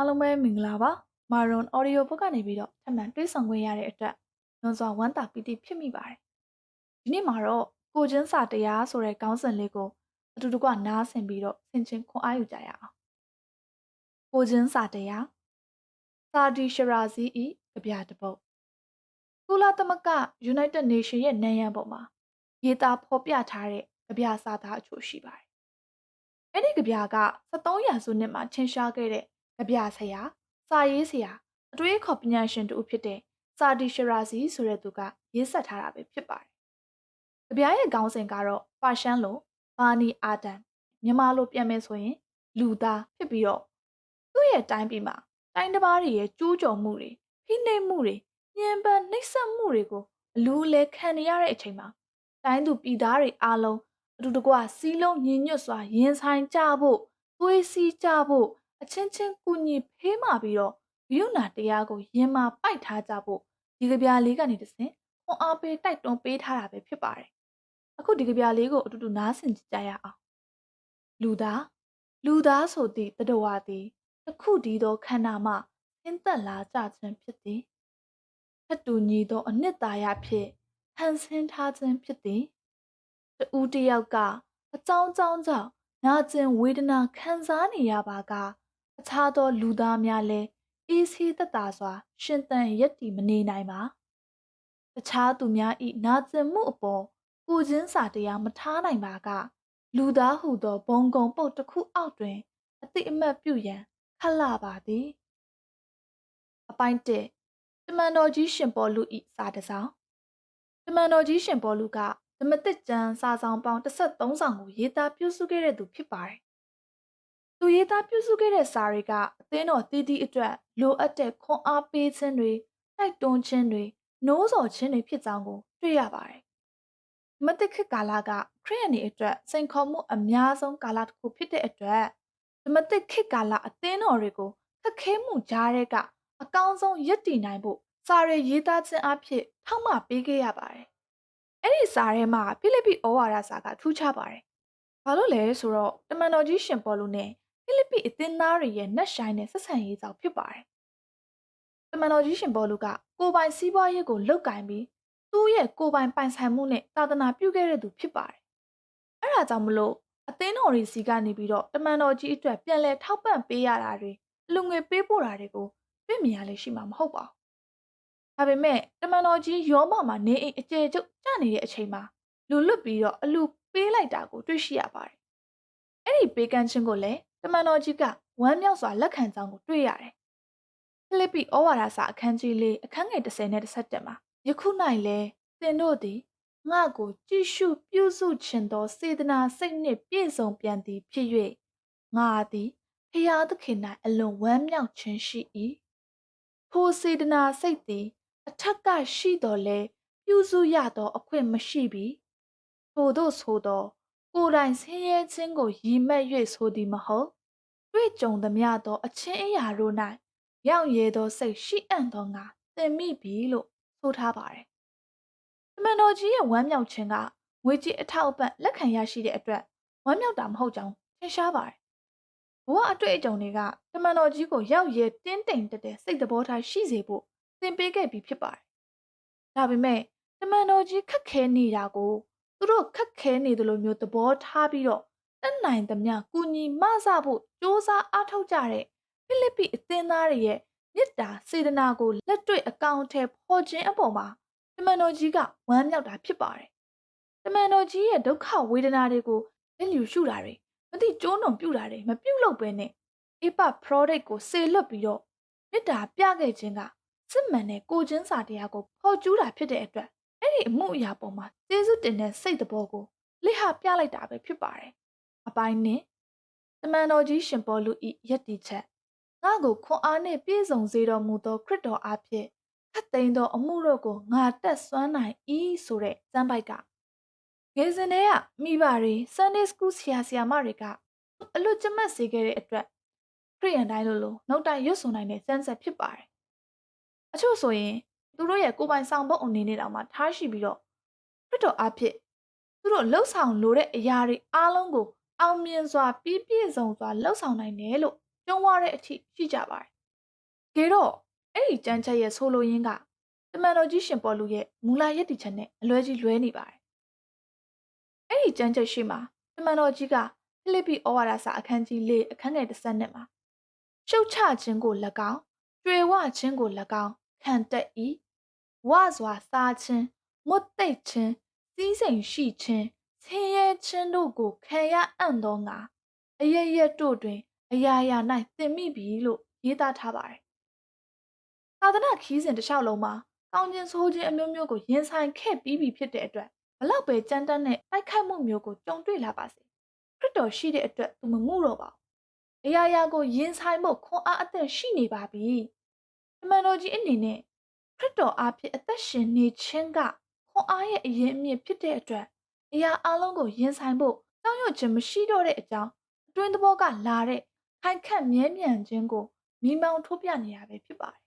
အားလုံးပဲမင်္ဂလာပါမာရွန်အော်ဒီယိုဘုတ်ကနေပြီးတော့ထပ်မံတွေ့ဆုံခွင့်ရတဲ့အတွက်လွန်စွာဝမ်းသာပီတိဖြစ်မိပါတယ်ဒီနေ့မှာတော့ကိုချင်းစာတရားဆိုတဲ့ခေါင်းစဉ်လေးကိုအတူတကွနားဆင်ပြီးတော့ဆင်ချင်းခွန်အားယူကြရအောင်ကိုချင်းစာတရားစာဒီရှရာဇီဤကြပြတပုတ်ကုလသမဂ္ဂ United Nation ရဲ့နိုင်ငံပေါ်မှာရေးသားဖော်ပြထားတဲ့ကြပြစာသားအချို့ရှိပါတယ်အဲ့ဒီကြပြက73ရာစုနှစ်မှာထင်ရှားခဲ့တဲ့ ကြပြဆရာစာရေးဆရာအတွေ့အခေါ်ပညာရှင်တူဖြစ်တဲ့စာဒီရှရာဇီဆိုတဲ့သူကရေးဆက်ထားတာပဲဖြစ်ပါတယ်။ကြပြရဲ့ခေါင်းစဉ်ကတော့ပါရှန်လိုဘာနီအာတန်မြန်မာလိုပြန်မယ်ဆိုရင် လူသားဖြစ်ပြီးတော့သူ့ရဲ့တိုင်းပြည်မှာတိုင်းတစ်ပါးတွေရဲ့ကျူးကျော်မှုတွေဖိနှိပ်မှုတွေညှဉ်းပန်းနှိပ်စက်မှုတွေကိုအလူးလဲခံနေရတဲ့အချိန်မှာတိုင်းသူပြည်သားတွေအားလုံးအတူတကွစီးလုံးညီညွတ်စွာရင်ဆိုင်ကြဖို့သွေးစည်းကြဖို့ အချင်းချင်းကူညီဖေးမှပြီးတော့ဂယုဏတရားကိုရင်မာပိုက်ထားကြဖို့ဒီကြပြားလေးကနေတဆင့်ခွန်အားပေးတိုက်တွန်းပေးထားတာပဲဖြစ်ပါတယ်။အခုဒီကြပြားလေးကိုအတူတူနားဆင်ကြရအောင်။လူသားလူသားဆိုသည့်တတဝါသည်တစ်ခုတည်းသောခန္ဓာမှဆင်းသက်လာကြခြင်းဖြစ်သည်။ထက်တူညီသောအနှစ်သာရဖြင့်ဟန်ဆင်းထားခြင်းဖြစ်သည်။တူတယောက်ကအကြောင်းကြောင်းကြောင့်နာကျင်ဝေဒနာခံစားနေရပါက အခြားသောလူသားများလည်းအေးဆေးသက်သာစွာ ရှင်သန်ရက်တည်မနေနိုင်ပါတခြားသူများဤနာကျင်မှုအပေါ်ကိုချင်းစာတရားမထားနိုင်ပါက လူသားဟုသောဘုံကုံပုတ်တစ်ခုအောက်တွင် အတိအမတ်ပြုရန်ခက်လာပါသည်အပိုင်း၁တမန်တော်ကြီးရှင်ပေါ်လူဤစာတစောင်းတမန်တော်ကြီးရှင်ပေါ်လူကဓမ္မတစ်ကျမ်းစာဆောင်ပေါင်း13ဆောင်ကိုရေးသားပြုစုခဲ့တဲ့သူဖြစ်ပါတယ် သူရေးသားပြုစုခဲ့တဲ့စာတွေကအသင်းတော်တည်တည်အတွက်လိုအပ်တဲ့ခွန်အားပေးခြင်းတွေတိုက်တွန်းခြင်းတွေနိုးဆော်ခြင်းတွေဖြစ်ကြောင်းကိုတွေ့ရပါတယ်။မတက္ကကာလကခရစ်ယာန်တွေအတွက်စိန်ခေါ်မှုအများဆုံးကာလတစ်ခုဖြစ်တဲ့အတွက်ဓမ္မတက္ကကာလအသင်းတော်တွေကိုခက်ခဲမှုကြားတဲ့ကအကောင်းဆုံးရည်တည်နိုင်ဖို့စာရရေးသားခြင်းအဖြစ်ထောက်မှပေးခဲ့ရပါတယ်။အဲ့ဒီစာထဲမှာဖိလိပ္ပိဩဝါဒစာကထူးခြားပါတယ်။ဘာလို့လဲဆိုတော့တမန်တော်ကြီးရှင်ပေါလုနဲ့ ဖိလိပ္ပိအသင်းသားတွေရဲ့နှက်ဆိုင်တဲ့ဆက်ဆံရေးကြောင့်ဖြစ်ပါတယ်။တမန်တော်ကြီးရှင်ဘောလူကကိုပိုင်စီးပွားရေးကိုလုတ်ကင်ပြီးသူ့ရဲ့ကိုပိုင်ပိုင်ဆိုင်မှုနဲ့သာသနာပြုခဲ့တဲ့သူဖြစ်ပါတယ်။အဲဒါကြောင့်မလို့အသင်းတော်တွေစီကနေပြီးတော့တမန်တော်ကြီးအတွက်ပြန်လည်ထောက်ပံ့ပေးရတာတွေလူငွေပေးပို့တာတွေကိုတွေ့မြင်ရလေရှိမှာမဟုတ်ပါဘူး။ဒါပေမဲ့တမန်တော်ကြီးရောမမှာနေအိမ်အကျယ်ကျုပ်ကျနေတဲ့အချိန်မှာလူလွတ်ပြီးတော့အလူပေးလိုက်တာကိုတွေ့ရှိရပါတယ်။အဲ့ဒီပေးကမ်းခြင်းကိုလည်း တမန်တော်ကြီးကဝမ်းမြောက်စွာလက်ခံကြောင်းကိုတွေ့ရတယ်။ဖိလိပ္ပိဩဝါဒစာအခန်းကြီးလေးအခန်းငယ်30နဲ့17မှာယခု၌လဲသင်တို့သည်ငါကိုကြည့်ရှုပြုစုခြင်းသောစေတနာစိတ်နှင့်ပြည့်စုံပြန်သည်ဖြစ်၍ငါသည်ဖျားသခင်၌အလွန်ဝမ်းမြောက်ခြင်းရှိ၏ထိုစေတနာစိတ်သည်အထက်ကရှိတော်လဲပြုစုရသောအခွင့်မရှိပြီထို့သောဆိုသော ကိုယ်တိုင်ဆင်းရဲခြင်းကိုရည်မှတ်၍ဆိုသည်မဟုတ်တွေ့ကြုံသမျှသော အချင်းအရာတို့၌ရောက်ရသောစိတ်ရှိအံ့သောငါသင်မိပြီလို့ဆိုထားပါတယ်။တမန်တော်ကြီးရဲ့ဝမ်းမြောက်ခြင်းကငွေကြေးအထောက်အပံ့လက်ခံရရှိတဲ့အတွက်ဝမ်းမြောက်တာမဟုတ်ကြောင်းထင်ရှားပါတယ်။ဘဝအတွေ့အကြုံတွေကတမန်တော်ကြီးကိုရောက်ရဲတင်းတိမ်တက်တဲ့စိတ်သဘောထားရှိစေဖို့သင်ပေးခဲ့ပြီးဖြစ်ပါတယ်။ဒါပေမဲ့တမန်တော်ကြီးခက်ခဲနေတာကို သူတို့ခက်ခဲနေသလိုမျိုးသဘောထားပြီးတော့တက်နိုင်သမျှကူညီမဆဖို့စ조사အားထုတ်ကြတဲ့ဖိလိပ္ပိအသင်းသားတွေရဲ့မေတ္တာစေတနာကိုလက်တွေ့အကောင့်ထဲပေါ်ခြင်းအပေါ်မှာတမန်တော်ကြီးကဝမ်းမြောက်တာဖြစ်ပါတယ်။တမန်တော်ကြီးရဲ့ဒုက္ခဝေဒနာတွေကိုလက်လျူရှုတာတွေမသိကျိုးနှုံပြုတာတွေမပြုတ်လို့ပဲနဲ့အေပ product ကိုစေလွတ်ပြီးတော့မေတ္တာပြခဲ့ခြင်းကစစ်မှန်တဲ့ကိုချင်းစာတရားကိုဖော်ကျူးတာဖြစ်တဲ့အတွက် အဲ့ဒီအမှုအရာပေါ်မှာကျေးဇူးတင်တဲ့စိတ်တဘောကိုလိဟပြလိုက်တာပဲဖြစ်ပါတယ်။အပိုင်းနဲ့တမန်တော်ကြီးရှင်ပေါ်လူဤယက်တီချက်ငါကိုခွန်အားနှင့်ပြည့်စုံစေတော်မူသောခရစ်တော်အားဖြင့်ခတ်သိမ်းသောအမှုတို့ကိုငါတက်ဆွမ်းနိုင်၏ဆိုတဲ့စံပိုက်ကငယ်စဉ်တည်းကမိဘတွေ Sunday School ဆရာဆရာမတွေကအလွတ်ကျမတ်စေခဲ့တဲ့အတွက်ခရိယန်တိုင်းလိုလိုနှုတ်တိုင်ရွတ်ဆိုနိုင်တဲ့စံဆက်ဖြစ်ပါတယ်။အချို့ဆိုရင် သူတို့ရဲ့ကိုယ်ပိုင်ဆောင်ပုတ်အနေနဲ့တောင်မှထားရှိပြီးတော့ခရစ်တော်အဖြစ်သူတို့လှုပ်ဆောင်လိုတဲ့အရာတွေအားလုံးကိုအောင်မြင်စွာပြီးပြည့်စုံစွာလှုပ်ဆောင်နိုင်တယ်လို့ကျုံးဝတဲ့အထိရှိကြပါတယ်။ကေတော့အဲ့ဒီကြမ်းချက်ရဲ့ဆိုလိုရင်းကတမန်တော်ကြီးရှင်ပေါ်လူရဲ့မူလာရည်တည်ချက်နဲ့အလွဲကြီးလွဲနေပါတယ်။အဲ့ဒီကြမ်းချက်ရှိမှာတမန်တော်ကြီးကဖိလိပ္ပိဩဝါဒစာအခန်းကြီး၄အခန်းငယ်30နဲ့မှာရှုတ်ချခြင်းကို၎င်းကျွေဝခြင်းကို၎င်းခံတက်၏ ဝစွာစားခြင်းမွတ်သိပ်ခြင်းစီးစိမ်ရှိခြင်းဆင်းရဲခြင်းတို့ကိုခံရအံ့သောငါအရရက်တို့တွင် အရာရာ၌သင်မိပြီလို့ရေးသားထားပါတယ်။သာသနာခီးစဉ်တစ်လျှောက်လုံးမှာကောင်းခြင်းဆိုးခြင်းအမျိုးမျိုးကိုရင်ဆိုင်ခဲ့ပြီးပြီဖြစ်တဲ့အတွက်ဘလောက်ပဲကြမ်းတမ်းတဲ့တိုက်ခိုက်မှုမျိုးကိုကြုံတွေ့လာပါစေခရစ်တော်ရှိတဲ့အတွက်သူမမှုတော့ပါဘူး။အရာရာကိုရင်ဆိုင်ဖို့ခွန်အားအသက်ရှိနေပါပြီ။တမန်တော်ကြီးအနေနဲ့ ခရစ်တော်အားဖြင့်အသက်ရှင်နေခြင်းကခွန်အားရဲ့အရင်အမြစ်ဖြစ်တဲ့အတွက်အရာအလုံးကိုရင်ဆိုင်ဖို့တောင်းရွခြင်းမရှိတော့တဲ့အကြောင်းအတွင်းသဘောကလာတဲ့ခိုင်ခန့်မြဲမြံခြင်းကိုမိမောင်းထိုးပြနေတာပဲဖြစ်ပါတယ်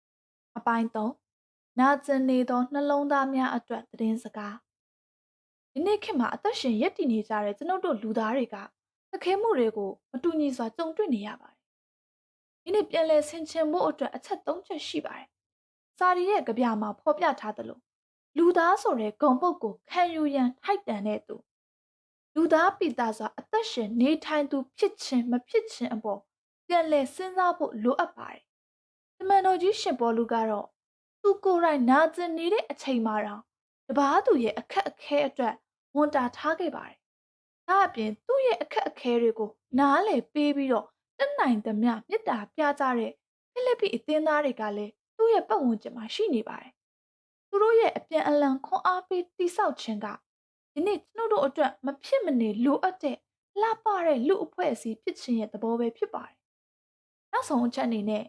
။အပိုင်း၃နာကျင်နေသောနှလုံးသားများအတွက်သတင်းစကားဒီနေ့ခေတ်မှာအသက်ရှင်ရက်တည်နေကြတဲ့ကျွန်ုပ်တို့လူသားတွေကသခဲမှုတွေကိုမတူညီစွာကြုံတွေ့နေရပါတယ်။ဒီနေ့ပြန်လည်ဆင်ခြင်ဖို့အတွက်အချက်၃ချက်ရှိပါတယ်။ စာရီရဲ့ကြပြမှာဖော်ပြထားသလိုလူသားဆိုတဲ့ဂုံပုတ်ကိုခံယူရန်ထိုက်တန်တဲ့သူလူသားပိသားစွာအသက်ရှင်နေထိုင်သူဖြစ်ခြင်းမဖြစ်ခြင်းအပေါ်ပြန်လည်စဉ်းစားဖို့လိုအပ်ပါတယ်။တမန်တော်ကြီးရှင်ပေါ်လူကတော့သူကိုယ်တိုင်နာကျင်နေတဲ့အချိန်မှာတော့တပားသူရဲ့အခက်အခဲအတွက်ဝန်တာထားခဲ့ပါတယ်။ဒါအပြင်သူ့ရဲ့အခက်အခဲတွေကိုနားလည်ပေးပြီးတော့တက်နိုင်သမျှမေတ္တာပြကြတဲ့ဖိလိပ္ပိအသင်းသားတွေကလည်း သူ့ရဲ့ပတ်ဝန်းကျင်မှာရှိနေပါတယ်။သူတို့ရဲ့အပြန်အလှန်ခွန်အားပေးတိဆောက်ခြင်းကဒီနေ့ကျွန်တော်တို့အတွက်မဖြစ်မနေလိုအပ်တဲ့လှပတဲ့လူအဖွဲ့အစည်းဖြစ်ခြင်းရဲ့သဘောပဲဖြစ်ပါတယ်။နောက်ဆုံးအချက်အနေနဲ့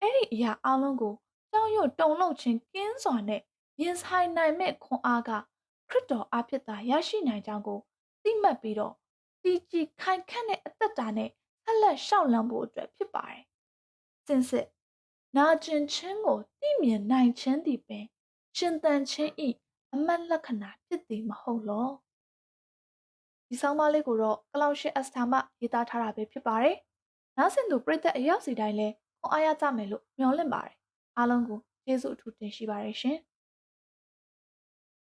အဲ့ဒီအရာအလုံးကိုကြောက်ရွံ့တုန်လှုပ်ခြင်းကင်းစွာနဲ့ရင်ဆိုင်နိုင်မဲ့ခွန်အားကခရစ်တော်အားဖြင့်သာရရှိနိုင်ကြောင်းကိုသိမှတ်ပြီးတော့တည်ကြည်ခိုင်ခန့်တဲ့အသက်တာနဲ့ဆက်လက်ရှောက်လန်းဖို့အတွက်ဖြစ်ပါတယ်။စင်စစ် နာကျင်ခြင်းကိုသိမြင်နိုင်ခြင်းသည်ပင်ရှင်သန်ခြင်းဤအမတ်လက္ခဏာဖြစ်သည်မဟုတ်လောဒီဆောင်းပါးလေးကိုတော့ကလောက်ရှစ်အစတာမှရေးသားထားတာပဲဖြစ်ပါတယ်။နောက်ဆင်သူပြည်သက်အရောက်စီတိုင်းလဲခွန်အားရကြမယ်လို့မျှော်လင့်ပါတယ်။အားလုံးကိုကျေးဇူးအထူးတင်ရှိပါတယ်ရှင်။